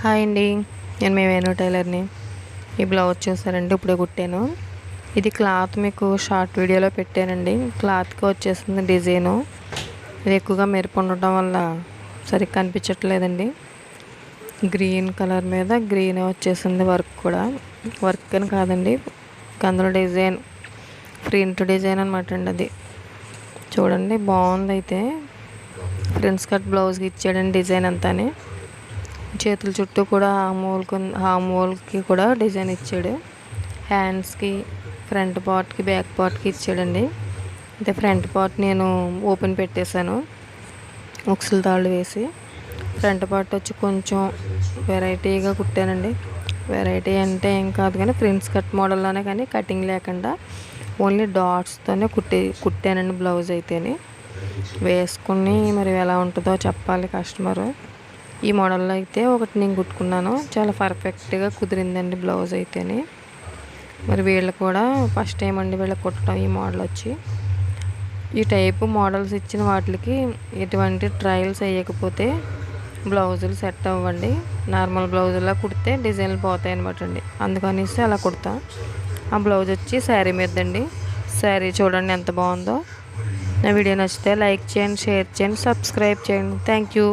Hi అండి. నేను మీ వేణు టైలర్ని. ఈ బ్లౌజ్ చూసారండి ఇప్పుడే కుట్టాను. ఇది క్లాత్ మీకు షార్ట్ వీడియోలో పెట్టానండి. క్లాత్కి వచ్చేసింది డిజైను. ఇది ఎక్కువగా మెరుపు ఉండటం వల్ల సరిగ్గా కనిపించట్లేదండి. గ్రీన్ కలర్ మీద గ్రీన్ వచ్చేసింది వర్క్ కూడా. వర్క్ అని కాదండి అందులో డిజైన్. ప్రింట్ డిజైన్ అనమాట అండి అది. చూడండి బాగుంది అయితే ప్రిన్స్ కట్ బ్లౌజ్కి ఇచ్చాడండి డిజైన్ అంతానే. చేతుల చుట్టూ కూడా హామోల్కి హామోల్కి కూడా డిజైన్ ఇచ్చాడు. హ్యాండ్స్కి ఫ్రంట్ పార్ట్కి బ్యాక్ పార్ట్కి ఇచ్చాడండి. అంటే ఫ్రంట్ పార్ట్ నేను ఓపెన్ పెట్టేశాను. ముక్సులు తాళ్ళు వేసి. ఫ్రంట్ పార్ట్ వచ్చి కొంచెం వెరైటీగా కుట్టానండి. వెరైటీ అంటే ఏం కాదు కానీ ప్రిన్స్ కట్ మోడల్లోనే కానీ కటింగ్ లేకుండా ఓన్లీ డాట్స్తోనే కుట్టి కుట్టానండి బ్లౌజ్ అయితేని. వేసుకుని మరి ఎలా ఉంటుందో చెప్పాలి కస్టమరు ఈ మోడల్లో అయితే ఒకటి నేను కుట్టుకున్నాను. చాలా పర్ఫెక్ట్గా కుదిరిందండి బ్లౌజ్ అయితేని. మరి వీళ్ళు కూడా ఫస్ట్ టైం అండి వీళ్ళకి కుట్టడం ఈ మోడల్ వచ్చి. ఈ టైపు మోడల్స్ ఇచ్చిన వాటికి ఎటువంటి ట్రయల్స్ వేయకపోతే బ్లౌజులు సెట్ అవ్వండి. నార్మల్ బ్లౌజులా కుడితే డిజైన్లు పోతాయి అనమాట అండి. అందుకనేసి అలా కుడతా. ఆ బ్లౌజ్ వచ్చి శారీ మీదండి శారీ చూడండి ఎంత బాగుందో. నా వీడియో నచ్చితే లైక్ చేయండి షేర్ చేయండి సబ్స్క్రైబ్ చేయండి. Thank you